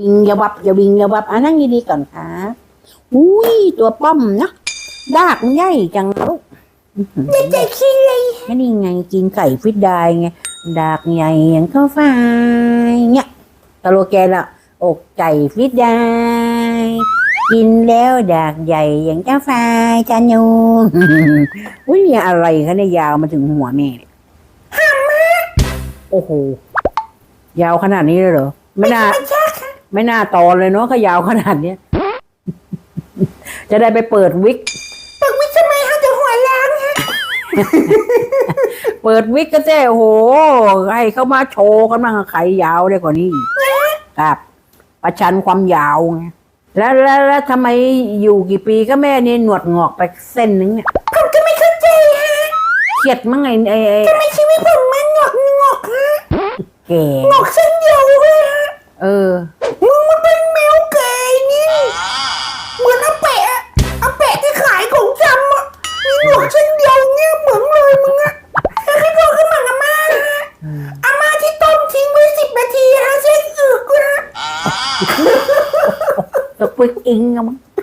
วิงอยาวับอย่าวิงอย่าวับอะนั่งดีๆก่อนครับอุ้ยตัวป้อมนะดากมันใหญ่จังลูกไม่ใจขี้เลยแค่นี้ไงกินไก่ฟิตได้ไงดากใหญ่อย่างข้าวฟ่ายเนี่ยตะโลแกนละอกไก่ฟิตได้กินแล้วดากใหญ่อย่างเจ้าฟ้ายจานูอุ้ยเนี่ยอะไรคะเนี่ยยาวมาถึงหัวแม่เนี่ยโอ้โหยาวขนาดนี้เลยเหรอไม่น่า ไม่ใช่ค่ะไม่น่าตอเลยเนาะก็ยาวขนาดเนี้ย จะได้ไปเปิดวิกปักวิทำไมคะจะหัวล้างฮะเปิดวิกก็เจ้โอ้โหให้เขามาโชว์กันบ้างใครยาวได้กว่านี้ครับประชันความยาวไงแล้วแล้วแล้วทำไมอยู่กี่ปีก็แม่นี่หนวดงอกไปเส้นนึงเนี่ยผมก็ไม่เข้าใจฮะเครียดมั้งไงไอ้ไอ้ทำไมชีวิตผมมันงอกงอกฮะแก่งอกเส้นเดียว นาทีฮ